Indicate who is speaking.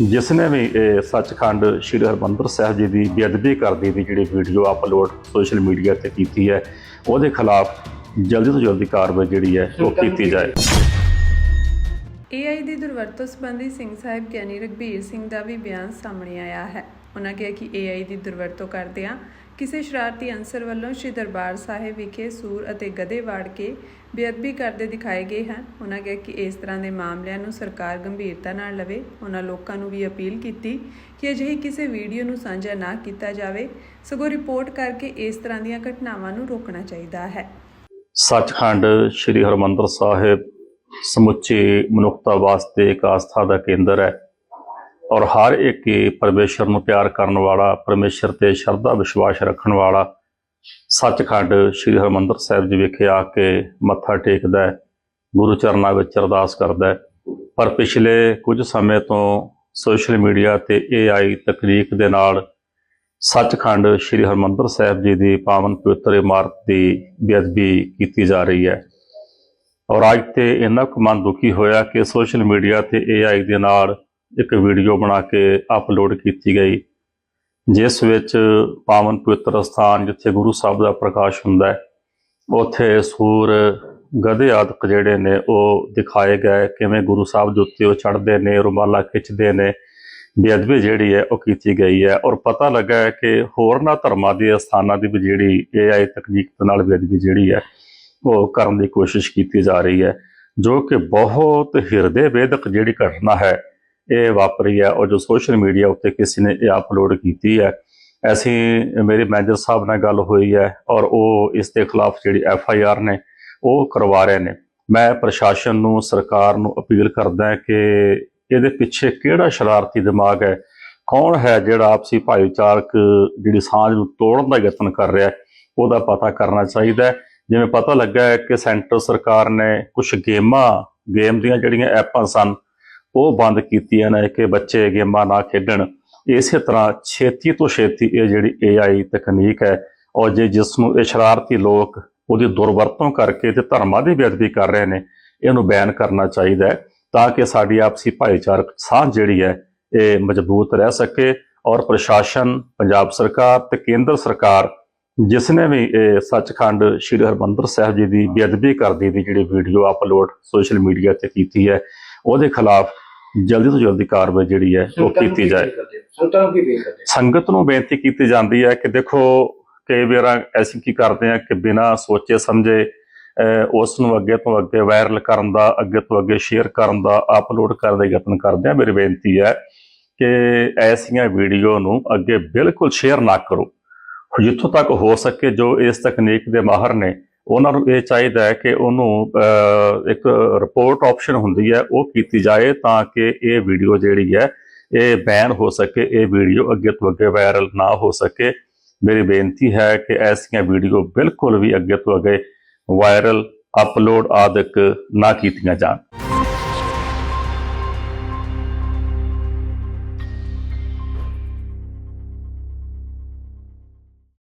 Speaker 1: ਜਿਸ ਨੇ ਵੀ ਇਹ ਸੱਚਖੰਡ ਸ੍ਰੀ ਹਰਮੰਦਰ ਸਾਹਿਬ ਜੀ ਦੀ ਬੇਅਦਬੀ ਕਰਦੀ ਦੀ ਜਿਹੜੀ ਵੀਡੀਓ ਅਪਲੋਡ ਸੋਸ਼ਲ ਮੀਡੀਆ ਤੇ ਕੀਤੀ ਹੈ ਉਹਦੇ ਖਿਲਾਫ ਜਲਦੀ ਤੋਂ ਜਲਦੀ ਕਾਰਵਾਈ ਜਿਹੜੀ ਹੈ ਉਹ ਕੀਤੀ ਜਾਏ।
Speaker 2: ਏਆਈ ਦੀ ਦੁਰਵਰਤੋਂ ਸੰਬੰਧੀ ਸਿੰਘ ਸਾਹਿਬ ਗਿਆਨੀ ਰਘਬੀਰ ਸਿੰਘ ਦਾ ਵੀ ਬਿਆਨ ਸਾਹਮਣੇ ਆਇਆ ਹੈ। ਉਹਨਾਂ ਕਿਹਾ ਕਿ ਏਆਈ ਦੀ ਦੁਰਵਰਤੋਂ ਕਰਦਿਆਂ ਕਿਸੇ ਸ਼ਰਾਰਤੀ ਅਨਸਰ ਵੱਲੋਂ ਸ਼੍ਰੀ ਦਰਬਾਰ ਸਾਹਿਬ ਵਿਖੇ ਸੂਰ ਅਤੇ ਗਧੇ ਵਾੜ ਕੇ ਬੇਅਦਬੀ ਕਰਦੇ ਦਿਖਾਏ ਗਏ ਹਨ। ਉਹਨਾਂ ਕਿਹਾ ਕਿ ਇਸ ਤਰ੍ਹਾਂ ਦੇ ਮਾਮਲਿਆਂ ਨੂੰ ਸਰਕਾਰ ਗੰਭੀਰਤਾ ਨਾਲ ਲਵੇ। ਉਹਨਾਂ ਲੋਕਾਂ ਨੂੰ ਵੀ ਅਪੀਲ ਕੀਤੀ ਕਿ ਅਜਿਹੀ ਕਿਸੇ ਵੀਡੀਓ ਨੂੰ ਸਾਂਝਾ ਨਾ ਕੀਤਾ ਜਾਵੇ। ਸਗੋਂ ਰਿਪੋਰਟ ਕਰਕੇ ਇਸ ਤਰ੍ਹਾਂ ਦੀਆਂ ਘਟਨਾਵਾਂ ਨੂੰ ਰੋਕਣਾ ਚਾਹੀਦਾ ਹੈ।
Speaker 1: ਸੱਚਖੰਡ ਸ੍ਰੀ ਹਰਮੰਦਰ ਸਾਹਿਬ ਸਮੁੱਚੇ ਮਨੁੱਖਤਾ ਵਾਸਤੇ ਇੱਕ ਆਸਥਾ ਦਾ ਕੇਂਦਰ ਹੈ। ਔਰ ਹਰ ਇੱਕ ਹੀ ਪਰਮੇਸ਼ਰ ਨੂੰ ਪਿਆਰ ਕਰਨ ਵਾਲਾ, ਪਰਮੇਸ਼ਰ ਤੇ ਸ਼ਰਧਾ, ਵਿਸ਼ਵਾਸ ਰੱਖਣ ਵਾਲਾ ਸੱਚਖੰਡ ਸ੍ਰੀ ਹਰਮੰਦਰ ਸਾਹਿਬ ਜੀ ਵਿਖੇ ਆ ਕੇ ਮੱਥਾ ਟੇਕਦਾ ਹੈ, ਗੁਰੂ ਚਰਨਾਂ ਵਿੱਚ ਅਰਦਾਸ ਕਰਦਾ ਹੈ। ਪਰ ਪਿਛਲੇ ਕੁਝ ਸਮੇਂ ਤੋਂ ਸੋਸ਼ਲ ਮੀਡੀਆ ਤੇ AI ਤਕਨੀਕ ਦੇ ਨਾਲ ਸੱਚਖੰਡ ਸ੍ਰੀ ਹਰਮੰਦਰ ਸਾਹਿਬ ਜੀ ਦੀ ਪਾਵਨ ਪਵਿੱਤਰ ਇਮਾਰਤ ਦੀ ਬੇਅਦਬੀ ਕੀਤੀ ਜਾ ਰਹੀ ਹੈ। ਔਰ ਅੱਜ ਤੇ ਇੰਨਾ ਕੁ ਮਨ ਦੁਖੀ ਹੋਇਆ ਕਿ ਸੋਸ਼ਲ ਮੀਡੀਆ ਤੇ AI ਦੇ ਨਾਲ ਇੱਕ ਵੀਡੀਓ ਬਣਾ ਕੇ ਅਪਲੋਡ ਕੀਤੀ ਗਈ, ਜਿਸ ਵਿੱਚ ਪਾਵਨ ਪਵਿੱਤਰ ਸਥਾਨ ਜਿੱਥੇ ਗੁਰੂ ਸਾਹਿਬ ਦਾ ਪ੍ਰਕਾਸ਼ ਹੁੰਦਾ ਹੈ, ਉੱਥੇ ਸੂਰ ਗਧੇ ਆਦਿਕ ਜਿਹੜੇ ਨੇ ਉਹ ਦਿਖਾਏ ਗਏ, ਕਿਵੇਂ ਗੁਰੂ ਸਾਹਿਬ ਦੇ ਉੱਤੇ ਉਹ ਚੜ੍ਹਦੇ ਨੇ, ਰੁਮਾਲਾ ਖਿੱਚਦੇ ਨੇ, ਬੇਅਦਬੀ ਜਿਹੜੀ ਹੈ ਉਹ ਕੀਤੀ ਗਈ ਹੈ ਔਰ ਪਤਾ ਲੱਗਾ ਹੈ ਕਿ ਹੋਰਨਾਂ ਧਰਮਾਂ ਦੇ ਸਥਾਨਾਂ ਦੀ ਵੀ ਜਿਹੜੀ AI ਤਕਨੀਕ ਦੇ ਨਾਲ ਬੇਅਦਬੀ ਜਿਹੜੀ ਹੈ ਉਹ ਕਰਨ ਦੀ ਕੋਸ਼ਿਸ਼ ਕੀਤੀ ਜਾ ਰਹੀ ਹੈ, ਜੋ ਕਿ ਬਹੁਤ ਹਿਰਦੇ ਵੇਦਕ ਜਿਹੜੀ ਘਟਨਾ ਹੈ ਇਹ ਵਾਪਰੀ ਹੈ ਔਰ ਜੋ ਸੋਸ਼ਲ ਮੀਡੀਆ ਉੱਤੇ ਕਿਸੇ ਨੇ ਇਹ ਅਪਲੋਡ ਕੀਤੀ ਹੈ, ਅਸੀਂ, ਮੇਰੇ ਮੈਨੇਜਰ ਸਾਹਿਬ ਨਾਲ ਗੱਲ ਹੋਈ ਹੈ ਔਰ ਉਹ ਇਸ ਦੇ ਖਿਲਾਫ ਜਿਹੜੀ ਐਫ ਆਈ ਆਰ ਨੇ ਉਹ ਕਰਵਾ ਰਹੇ ਨੇ। ਮੈਂ ਪ੍ਰਸ਼ਾਸਨ ਨੂੰ, ਸਰਕਾਰ ਨੂੰ ਅਪੀਲ ਕਰਦਾ ਕਿ ਇਹਦੇ ਪਿੱਛੇ ਕਿਹੜਾ ਸ਼ਰਾਰਤੀ ਦਿਮਾਗ ਹੈ? ਕੌਣ ਹੈ ਜਿਹੜਾ ਆਪਸੀ ਭਾਈਚਾਰਕ ਜਿਹੜੀ ਸਾਂਝ ਨੂੰ ਤੋੜਨ ਦਾ ਯਤਨ ਕਰ ਰਿਹਾ ਹੈ? ਉਹਦਾ ਪਤਾ ਕਰਨਾ ਚਾਹੀਦਾ ਹੈ। ਜਿਵੇਂ ਪਤਾ ਲੱਗਾ ਹੈ ਕਿ ਸੈਂਟਰ ਸਰਕਾਰ ਨੇ ਕੁਝ ਗੇਮਾਂ, ਗੇਮ ਦੀਆਂ ਜਿਹੜੀਆਂ ਐਪਾਂ ਸਨ ਉਹ ਬੰਦ ਕੀਤੀਆਂ ਨੇ ਕਿ ਬੱਚੇ ਗੇਮਾਂ ਨਾ ਖੇਡਣ। ਇਸੇ ਤਰ੍ਹਾਂ ਛੇਤੀ ਤੋਂ ਛੇਤੀ ਇਹ ਜਿਹੜੀ AI ਤਕਨੀਕ ਹੈ ਔਰ ਜੇ ਜਿਸ ਨੂੰ ਇਹ ਸ਼ਰਾਰਤੀ ਲੋਕ ਉਹਦੀ ਦੁਰਵਰਤੋਂ ਕਰਕੇ ਤੇ ਧਰਮਾਂ ਦੀ ਬੇਅਦਬੀ ਕਰ ਰਹੇ ਨੇ, ਇਹਨੂੰ ਬੈਨ ਕਰਨਾ ਚਾਹੀਦਾ ਹੈ ਤਾਂ ਕਿ ਸਾਡੀ ਆਪਸੀ ਭਾਈਚਾਰਕ ਸਾਂਝ ਜਿਹੜੀ ਹੈ ਇਹ ਮਜ਼ਬੂਤ ਰਹਿ ਸਕੇ ਔਰ ਪ੍ਰਸ਼ਾਸਨ, ਪੰਜਾਬ ਸਰਕਾਰ ਤੇ ਕੇਂਦਰ ਸਰਕਾਰ ਜਿਸ ਨੇ ਵੀ ਇਹ ਸੱਚਖੰਡ ਸ੍ਰੀ ਹਰਮੰਦਰ ਸਾਹਿਬ ਜੀ ਦੀ ਬੇਅਦਬੀ ਕਰਦੀ ਦੀ ਜਿਹੜੀ ਵੀਡੀਓ ਅਪਲੋਡ ਸੋਸ਼ਲ ਮੀਡੀਆ ਤੇ ਕੀਤੀ ਹੈ, ਉਹਦੇ ਖਿਲਾਫ ਜਲਦੀ ਤੋਂ ਜਲਦੀ ਕਾਰਵਾਈ ਜਿਹੜੀ ਹੈ ਉਹ ਕੀਤੀ ਜਾਏ।
Speaker 3: ਨੂੰ ਕੀ
Speaker 1: ਸੰਗਤ ਨੂੰ ਬੇਨਤੀ ਕੀਤੀ ਜਾਂਦੀ ਹੈ ਕਿ ਦੇਖੋ ਕਈ ਵਾਰ ਅਸੀਂ ਕੀ ਕਰਦੇ ਹਾਂ ਕਿ ਬਿਨਾਂ ਸੋਚੇ ਸਮਝੇ ਉਸ ਨੂੰ ਅੱਗੇ ਤੋਂ ਅੱਗੇ ਵਾਇਰਲ ਕਰਨ ਦਾ ਅੱਗੇ ਤੋਂ ਅੱਗੇ ਸ਼ੇਅਰ ਕਰਨ ਦਾ ਅਪਲੋਡ ਕਰਨ ਦਾ ਯਤਨ ਕਰਦੇ ਹਾਂ। ਮੇਰੀ ਬੇਨਤੀ ਹੈ ਕਿ ਐਸੀਆਂ ਵੀਡੀਓ ਨੂੰ ਅੱਗੇ ਬਿਲਕੁਲ ਸ਼ੇਅਰ ਨਾ ਕਰੋ। ਜਿੱਥੋਂ ਤੱਕ ਹੋ ਸਕੇ ਜੋ ਇਸ ਤਕਨੀਕ ਦੇ ਮਾਹਰ ਨੇ ਉਹਨਾਂ ਨੂੰ ਇਹ ਚਾਹੀਦਾ ਹੈ ਕਿ ਉਹਨੂੰ ਇੱਕ ਰਿਪੋਰਟ ਆਪਸ਼ਨ ਹੁੰਦੀ ਹੈ, ਉਹ ਕੀਤੀ ਜਾਏ ਤਾਂ ਕਿ ਇਹ ਵੀਡੀਓ ਜਿਹੜੀ ਹੈ, ਇਹ ਬੈਨ ਹੋ ਸਕੇ, ਇਹ ਵੀਡੀਓ ਅੱਗੇ ਤੋਂ ਅੱਗੇ ਵਾਇਰਲ ਨਾ ਹੋ ਸਕੇ। ਮੇਰੀ ਬੇਨਤੀ ਹੈ ਕਿ ਐਸੀਆਂ ਵੀਡੀਓ ਬਿਲਕੁਲ ਵੀ ਅੱਗੇ ਤੋਂ ਅੱਗੇ ਵਾਇਰਲ ਅਪਲੋਡ ਆਦਿਕ ਨਾ ਕੀਤੀਆਂ ਜਾਣ।